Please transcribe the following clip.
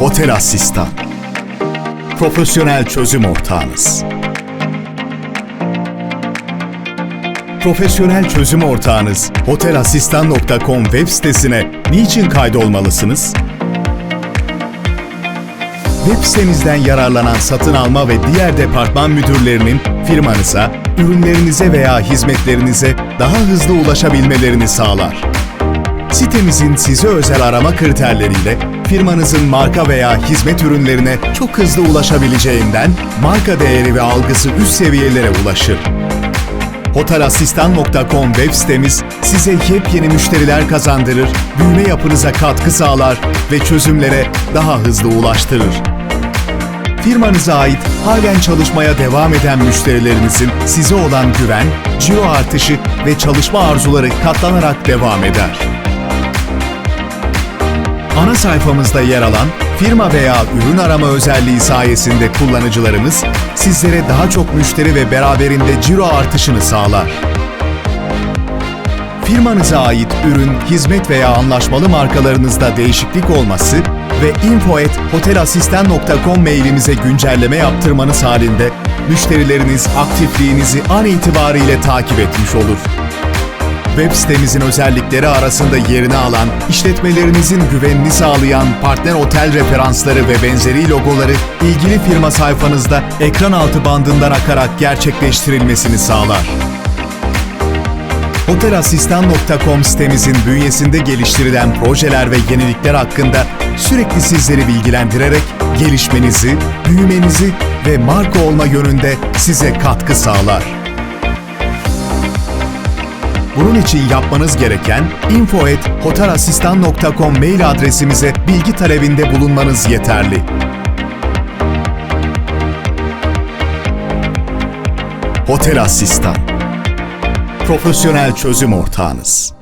Otel Asistan Profesyonel çözüm ortağınız. Profesyonel çözüm ortağınız otelasistan.com web sitesine niçin kaydolmalısınız? Web sitemizden yararlanan satın alma ve diğer departman müdürlerinin firmanıza, ürünlerinize veya hizmetlerinize daha hızlı ulaşabilmelerini sağlar. Sitemizin size özel arama kriterleriyle firmanızın marka veya hizmet ürünlerine çok hızlı ulaşabileceğinden marka değeri ve algısı üst seviyelere ulaşır. Hotelasistan.com web sitemiz size yepyeni müşteriler kazandırır, büyüme yapınıza katkı sağlar ve çözümlere daha hızlı ulaştırır. Firmanıza ait halen çalışmaya devam eden müşterilerinizin size olan güven, ciro artışı ve çalışma arzuları katlanarak devam eder. Ana sayfamızda yer alan firma veya ürün arama özelliği sayesinde kullanıcılarımız sizlere daha çok müşteri ve beraberinde ciro artışını sağlar. Firmanıza ait ürün, hizmet veya anlaşmalı markalarınızda değişiklik olması ve info@hotelasistan.com mailimize güncelleme yaptırmanız halinde müşterileriniz aktifliğinizi an itibariyle takip etmiş olur. Web sitemizin özellikleri arasında yerini alan, işletmelerinizin güvenini sağlayan partner otel referansları ve benzeri logoları ilgili firma sayfanızda ekran altı bandından akarak gerçekleştirilmesini sağlar. Otelasistan.com sitemizin bünyesinde geliştirilen projeler ve yenilikler hakkında sürekli sizleri bilgilendirerek gelişmenizi, büyümenizi ve marka olma yönünde size katkı sağlar. Bunun için yapmanız gereken info@hotelasistan.com mail adresimize bilgi talebinde bulunmanız yeterli. Hotel Asistan Profesyonel çözüm ortağınız.